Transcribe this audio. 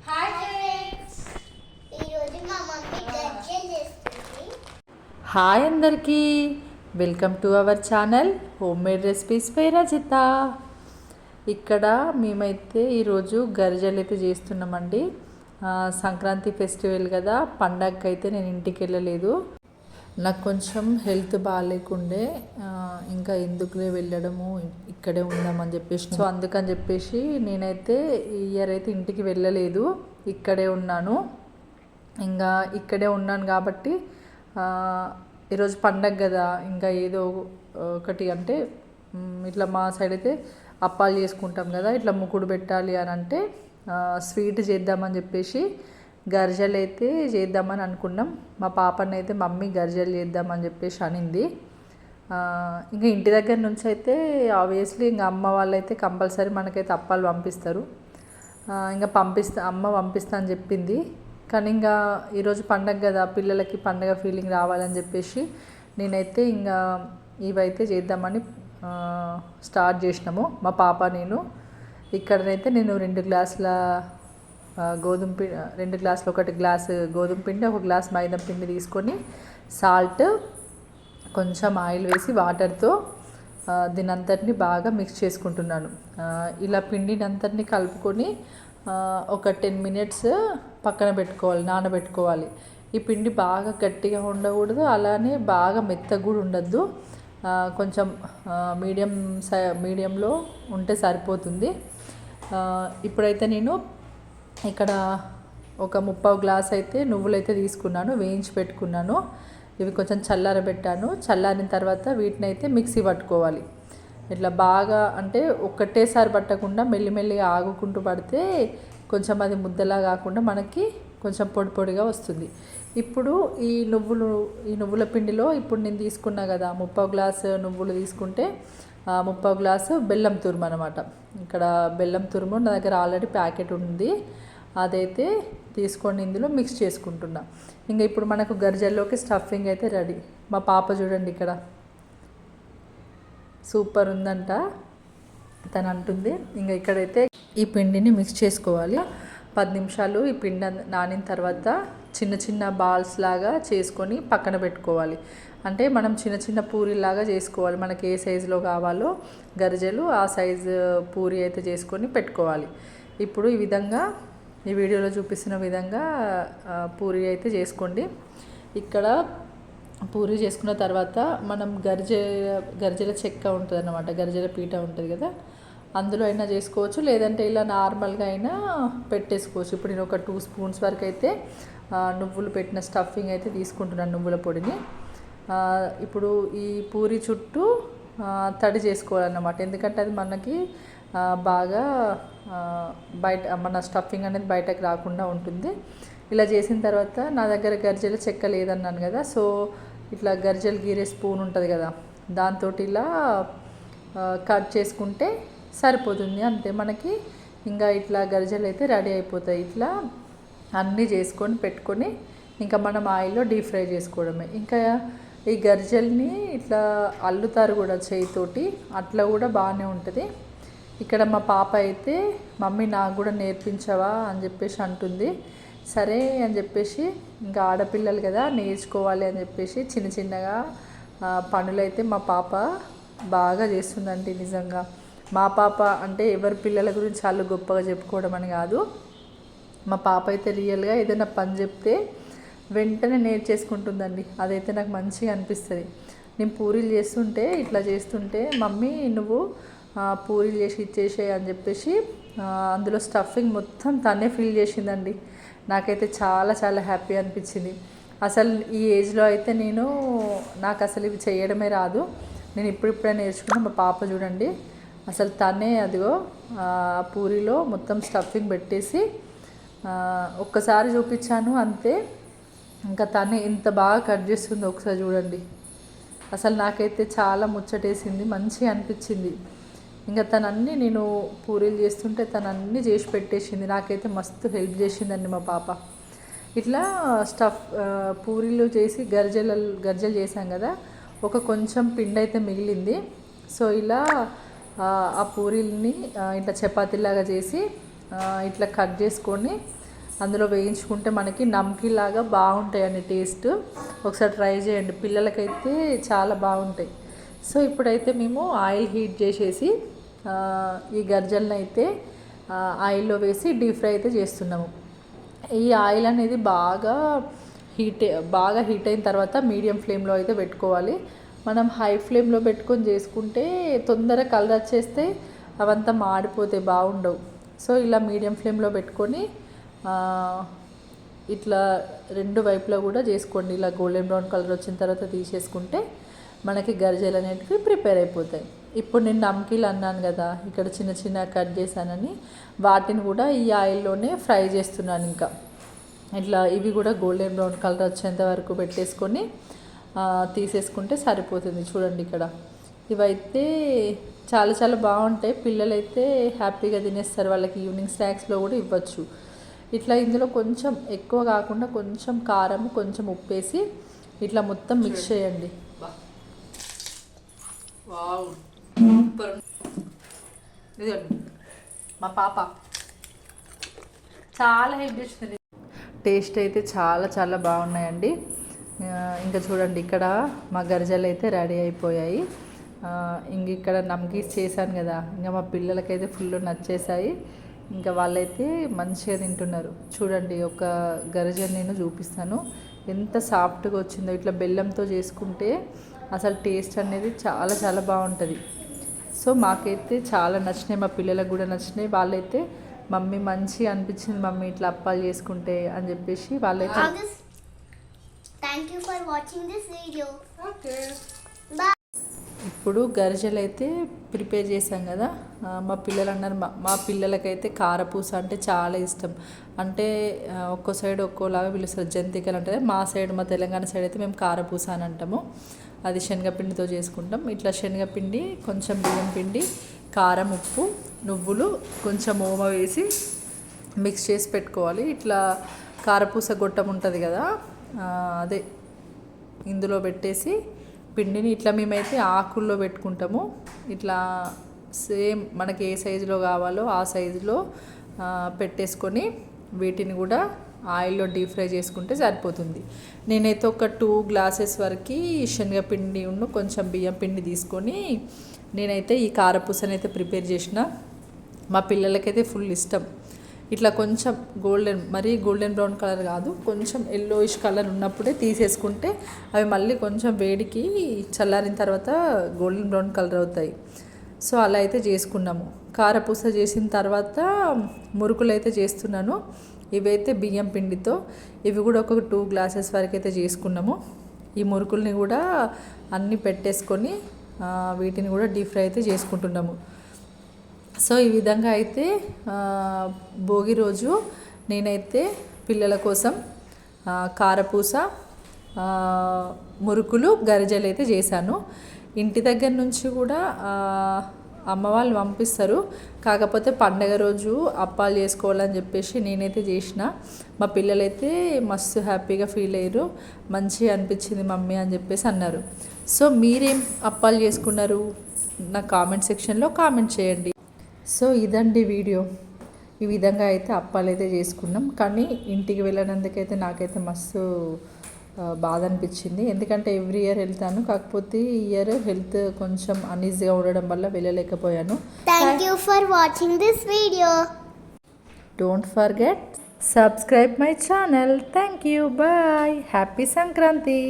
Hi friends ఈరోజు మా mummy గజ్జలు చేస్తుంది. హాయ్ అందరికీ. Welcome to our channel home made recipes పై రజిత ఇక్కడ మేమైతే ఈరోజు గరిజలు అయితే చేస్తున్నామండి. ఆ, సంక్రాంతి ఫెస్టివల్ కదా పండగకి అయితే నేను ఇంటికి వెళ్ళలేదు నాకు కొంచెం హెల్త్ బాగాలేకుండే ఇంకా ఎందుకులే వెళ్ళడము ఇక్కడే ఉందామని చెప్పేసి. సో అందుకని చెప్పేసి నేనైతే ఈ ఇయర్ అయితే ఇంటికి వెళ్ళలేదు ఇక్కడే ఉన్నాను. ఇంకా ఇక్కడే ఉన్నాను కాబట్టి ఈరోజు పండగ కదా ఇంకా ఏదో ఒకటి అంటే ఇట్లా మా సైడ్ అయితే అప్పాలు చేసుకుంటాం కదా ఇట్లా ముక్కుడు పెట్టాలి అని అంటే స్వీట్ చేద్దామని చెప్పేసి గర్జలు అయితే చేద్దామని అనుకున్నాం. మా పాపని అయితే మమ్మీ గర్జలు చేద్దామని చెప్పేసి అనింది. ఇంకా ఇంటి దగ్గర నుంచి అయితే ఆబ్వియస్లీ ఇంకా అమ్మ వాళ్ళైతే కంపల్సరీ మనకైతే అప్పాలు పంపిస్తారు. ఇంకా పంపిస్తా అమ్మ పంపిస్తా అని చెప్పింది. కానీ ఇంకా ఈరోజు పండగ కదా పిల్లలకి పండగ ఫీలింగ్ రావాలని చెప్పేసి నేనైతే ఇంకా ఇవైతే చేద్దామని స్టార్ట్ చేసినాము. మా పాప నేను. ఇక్కడనైతే నేను రెండు గ్లాసుల గోధుమ పిండి రెండు గ్లాసులు ఒకటి గ్లాసు గోధుమ పిండి ఒక గ్లాస్ మైదా పిండి తీసుకొని సాల్ట్ కొంచెం ఆయిల్ వేసి వాటర్తో దీని అంతటిని బాగా మిక్స్ చేసుకుంటున్నాను. ఇలా పిండిని అంతటిని కలుపుకొని ఒక టెన్ మినిట్స్ పక్కన పెట్టుకోవాలి నానబెట్టుకోవాలి. ఈ పిండి బాగా గట్టిగా ఉండకూడదు అలానే బాగా మెత్తగా కూడా ఉండద్దు. కొంచెం మీడియం సై మీడియంలో ఉంటే సరిపోతుంది. ఇప్పుడైతే నేను ఇక్కడ ఒక ముప్పావు గ్లాస్ అయితే నువ్వులైతే తీసుకున్నాను వేయించి పెట్టుకున్నాను. ఇవి కొంచెం చల్లారబెట్టాను. చల్లారిన తర్వాత వీటిని అయితే మిక్సీ పట్టుకోవాలి. ఇట్లా బాగా అంటే ఒక్కటేసారి పట్టకుండా మెల్లిమెల్లిగా ఆగుకుంటూ పడితే కొంచెం అది ముద్దలా కాకుండా మనకి కొంచెం పొడి పొడిగా వస్తుంది. ఇప్పుడు ఈ నువ్వులు ఈ నువ్వుల పిండిలో ఇప్పుడు నేను తీసుకున్నా కదా ముప్పావు గ్లాసు నువ్వులు తీసుకుంటే ముప్పావు గ్లాసు బెల్లం తురుము అనమాట ఇక్కడ బెల్లం తురుము నా దగ్గర ఆల్రెడీ ప్యాకెట్ ఉంది. అదైతే తీసుకొని ఇందులో మిక్స్ చేసుకుంటున్నా. ఇంకా ఇప్పుడు మనకు గర్జల్లోకి స్టఫింగ్ అయితే రెడీ. మా పాప చూడండి ఇక్కడ. సూపర్ ఉందంట. తను అంటుంది ఇంకా ఇక్కడైతే ఈ పిండిని మిక్స్ చేసుకోవాలి. పది నిమిషాలు ఈ పిండి నానిన తర్వాత చిన్న చిన్న బాల్స్ లాగా చేసుకొని పక్కన పెట్టుకోవాలి. అంటే మనం చిన్న చిన్న పూరీలాగా చేసుకోవాలి. మనకి ఏ సైజులో కావాలో గరిజలు ఆ సైజు పూరి అయితే చేసుకొని పెట్టుకోవాలి. ఇప్పుడు ఈ విధంగా ఈ వీడియోలో చూపిస్తున్న విధంగా పూరి అయితే చేసుకోండి. ఇక్కడ పూరి చేసుకున్న తర్వాత మనం గర్జ గరిజెల చెక్క ఉంటుంది అన్నమాట గర్జల పీట ఉంటుంది కదా అందులో అయినా చేసుకోవచ్చు. లేదంటే ఇలా నార్మల్గా అయినా పెట్టేసుకోవచ్చు. ఇప్పుడు నేను ఒక టూ స్పూన్స్ వరకు అయితే నువ్వులు పెట్టిన స్టఫింగ్ అయితే తీసుకుంటున్నాను నువ్వుల పొడిని. ఇప్పుడు ఈ పూరి చుట్టూ తడి చేసుకోవాలన్నమాట. ఎందుకంటే అది మనకి బాగా బయట మన స్టఫింగ్ అనేది బయటకు రాకుండా ఉంటుంది. ఇలా చేసిన తర్వాత నా దగ్గర గరిజెల చెక్క లేదన్నాను కదా సో ఇట్లా గరిజెలు గీరే స్పూన్ ఉంటుంది కదా దాంతో ఇలా కట్ చేసుకుంటే సరిపోతుంది. అంతే మనకి ఇంకా ఇట్లా గరిజలు అయితే రెడీ అయిపోతాయి. ఇట్లా అన్నీ చేసుకొని పెట్టుకొని ఇంకా మనం ఆయిల్లో డీప్ ఫ్రై చేసుకోవడమే. ఇంకా ఈ గరిజల్ని ఇట్లా అల్లుతారు కూడా చేయితోటి అట్లా కూడా బాగానే ఉంటుంది. ఇక్కడ మా పాప అయితే మమ్మీ నాకు కూడా నేర్పించవా? అని చెప్పేసి అంటుంది. సరే అని చెప్పేసి ఇంకా ఆడపిల్లలు కదా నేర్చుకోవాలి అని చెప్పేసి చిన్న చిన్నగా పనులైతే మా పాప బాగా చేస్తుందండి నిజంగా. మా పాప అంటే ఎవరి పిల్లల గురించి వాళ్ళు గొప్పగా చెప్పుకోవడం అని కాదు. మా పాప అయితే రియల్గా ఏదైనా పని చెప్తే వెంటనే నేర్చేసుకుంటుందండి. అదైతే నాకు మంచిగా అనిపిస్తుంది. నేను పూరీలు చేస్తుంటే ఇట్లా చేస్తుంటే మమ్మీ నువ్వు పూరీలు చేసి ఇచ్చేసేయి అని చెప్పేసి అందులో స్టఫింగ్ మొత్తం తనే ఫిల్ చేసిందండి. నాకైతే చాలా చాలా హ్యాపీ అనిపించింది. అసలు ఈ ఏజ్లో అయితే నేను నాకు అసలు ఇవి చేయడమే రాదు. నేను ఇప్పుడిప్పుడే నేర్చుకున్నా మా పాప చూడండి. అసలు తనే అదిగో ఆ, పూరిలో మొత్తం స్టఫింగ్ పెట్టేసి ఒక్కసారి చూపించాను అంతే. ఇంకా తనే ఇంత బాగా కట్ చేస్తుందో ఒకసారి చూడండి. అసలు నాకైతే చాలా ముచ్చటేసింది మంచిగా అనిపించింది. ఇంకా తనన్నీ నేను పూరీలు చేస్తుంటే తనన్నీ చేసి పెట్టేసింది. నాకైతే మస్తు హెల్ప్ చేసిందండి మా పాప. ఇట్లా స్టఫ్ పూరీలు చేసి గర్జల గర్జలు చేసాం కదా ఒక కొంచెం పిండి అయితే మిగిలింది. సో ఇలా ఆ, పూరీల్ని ఇట్లా చపాతీలాగా చేసి ఇట్లా కట్ చేసుకొని అందులో వేయించుకుంటే మనకి నమ్కీలాగా బాగుంటాయండి టేస్ట్. ఒకసారి ట్రై చేయండి. పిల్లలకైతే చాలా బాగుంటాయి. సో ఇప్పుడైతే మేము ఆయిల్ హీట్ చేసేసి ఈ గర్జలను అయితే ఆయిల్లో వేసి డీప్ ఫ్రై అయితే చేస్తున్నాము. ఈ ఆయిల్ అనేది బాగా హీట్ బాగా హీట్ అయిన తర్వాత మీడియం ఫ్లేమ్లో అయితే పెట్టుకోవాలి. మనం హై ఫ్లేమ్లో పెట్టుకొని చేసుకుంటే తొందరగా కలర్ వచ్చేస్తే అవంతా మాడిపోతే బాగుండవు. సో ఇలా మీడియం ఫ్లేమ్లో పెట్టుకొని ఇట్లా రెండు వైపులా కూడా చేసుకోండి. ఇలా గోల్డెన్ బ్రౌన్ కలర్ వచ్చిన తర్వాత తీసేసుకుంటే మనకి గరిజలు అనేటివి ప్రిపేర్ అయిపోతాయి. ఇప్పుడు నేను నమ్కీలు అన్నాను కదా ఇక్కడ చిన్న చిన్న కట్ చేశానని వాటిని కూడా ఈ ఆయిల్లోనే ఫ్రై చేస్తున్నాను ఇంకా. ఇట్లా ఇవి కూడా గోల్డెన్ బ్రౌన్ కలర్ వచ్చేంత వరకు పెట్టేసుకొని తీసేసుకుంటే సరిపోతుంది చూడండి ఇక్కడ. ఇవైతే చాలా చాలా బాగుంటాయి. పిల్లలైతే హ్యాపీగా తినేస్తారు వాళ్ళకి ఈవినింగ్ స్నాక్స్లో కూడా ఇవ్వచ్చు. ఇట్లా ఇందులో కొంచెం ఎక్కువ కాకుండా కొంచెం కారం కొంచెం ఉప్పేసి ఇట్లా మొత్తం మిక్స్ చేయండి. వావ్. సూపర్. ఇదిగోండి మా పాప. చాలా హెల్ప్ చేస్తుంది టేస్ట్ అయితే చాలా చాలా బాగున్నాయండి. ఇంకా చూడండి ఇక్కడ మా గరిజలు అయితే రెడీ అయిపోయాయి. ఇంక ఇక్కడ నమ్కీస్ చేశాను కదా. ఇంకా మా పిల్లలకైతే ఫుల్ నచ్చేసాయి ఇంకా వాళ్ళైతే మంచిగా తింటున్నారు చూడండి ఒక గరిజని నేను చూపిస్తాను ఎంత సాఫ్ట్గా వచ్చిందో ఇట్లా బెల్లంతో చేసుకుంటే అసలు టేస్ట్ అనేది చాలా చాలా బాగుంటుంది సో మాకైతే చాలా నచ్చినాయి మా పిల్లలకు కూడా నచ్చినాయి వాళ్ళైతే మమ్మీ మంచి అనిపించింది మమ్మీ ఇట్లా అప్పాలు చేసుకుంటే అని చెప్పేసి వాళ్ళైతే this. Thank you for watching this video. ఇప్పుడు గరిజలు అయితే ప్రిపేర్ చేశాం కదా. మా పిల్లలు అన్నారు మా మా పిల్లలకైతే కారపూస అంటే చాలా ఇష్టం. అంటే ఒక్కో సైడ్ ఒక్కోలాగా పిలుస్తారు. జంతికలు అంటే మా సైడ్ మా తెలంగాణ సైడ్ అయితే మేము కారపూస అని అంటాము. అది శనగపిండితో చేసుకుంటాం. ఇట్లా శనగపిండి కొంచెం బియ్యం పిండి కారం ఉప్పు నువ్వులు కొంచెం ఓమ వేసి మిక్స్ చేసి పెట్టుకోవాలి. ఇట్లా కారపూస గొట్టం ఉంటుంది కదా అదే ఇందులో పెట్టేసి పిండిని ఇట్లా మేమైతే ఆకుల్లో పెట్టుకుంటాము. ఇట్లా సేమ్ మనకి ఏ సైజులో కావాలో ఆ సైజులో పెట్టేసుకొని వీటిని కూడా ఆయిల్లో డీప్ ఫ్రై చేసుకుంటే సరిపోతుంది. నేనైతే ఒక టూ గ్లాసెస్ వరకు శనగపిండి ఉన్న కొంచెం బియ్యం పిండి తీసుకొని నేనైతే ఈ కారపూసనైతే ప్రిపేర్ చేసిన. మా పిల్లలకైతే ఫుల్ ఇష్టం. ఇట్లా కొంచెం గోల్డెన్ మరీ గోల్డెన్ బ్రౌన్ కలర్ కాదు కొంచెం ఎల్లోయిష్ కలర్ ఉన్నప్పుడే తీసేసుకుంటే అవి మళ్ళీ కొంచెం వేడికి చల్లారిన తర్వాత గోల్డెన్ బ్రౌన్ కలర్ అవుతాయి. సో అలా అయితే చేసుకున్నాము. కారపూస చేసిన తర్వాత మురుకులు అయితే చేస్తున్నాను. ఇవైతే బియ్యం పిండితో ఇవి కూడా ఒక టూ గ్లాసెస్ వరకు అయితే చేసుకున్నాము. ఈ మురుకుల్ని కూడా అన్నీ పెట్టేసుకొని వీటిని కూడా డీప్ ఫ్రై అయితే చేసుకుంటున్నాము. సో ఈ విధంగా అయితే భోగి రోజు నేనైతే పిల్లల కోసం కారపూస మురుకులు గరిజలు అయితే చేశాను. ఇంటి దగ్గర నుంచి కూడా అమ్మ వాళ్ళు పంపిస్తారు. కాకపోతే పండగ రోజు అప్పాలు చేసుకోవాలని చెప్పేసి నేనైతే చేసిన. మా పిల్లలైతే మస్తు హ్యాపీగా ఫీల్ అయ్యారు. మంచిగా అనిపించింది మమ్మీ అని చెప్పేసి అన్నారు. సో మీరేం అప్పాలు చేసుకున్నారు? నా కామెంట్ సెక్షన్లో కామెంట్ చేయండి. సో ఇదండి వీడియో. ఈ విధంగా అయితే అప్పాలు అయితే చేసుకున్నాం. కానీ ఇంటికి వెళ్ళినందుకైతే నాకైతే మస్తు బాధ అనిపించింది. ఎందుకంటే ఎవ్రీ ఇయర్ వెళ్తాను. కాకపోతే ఈ ఇయర్ హెల్త్ కొంచెం అన్ఈజీగా ఉండడం వల్ల వెళ్ళలేకపోయాను. Thank you for watching this video. Don't forget subscribe my channel thank you bye happy Sankranti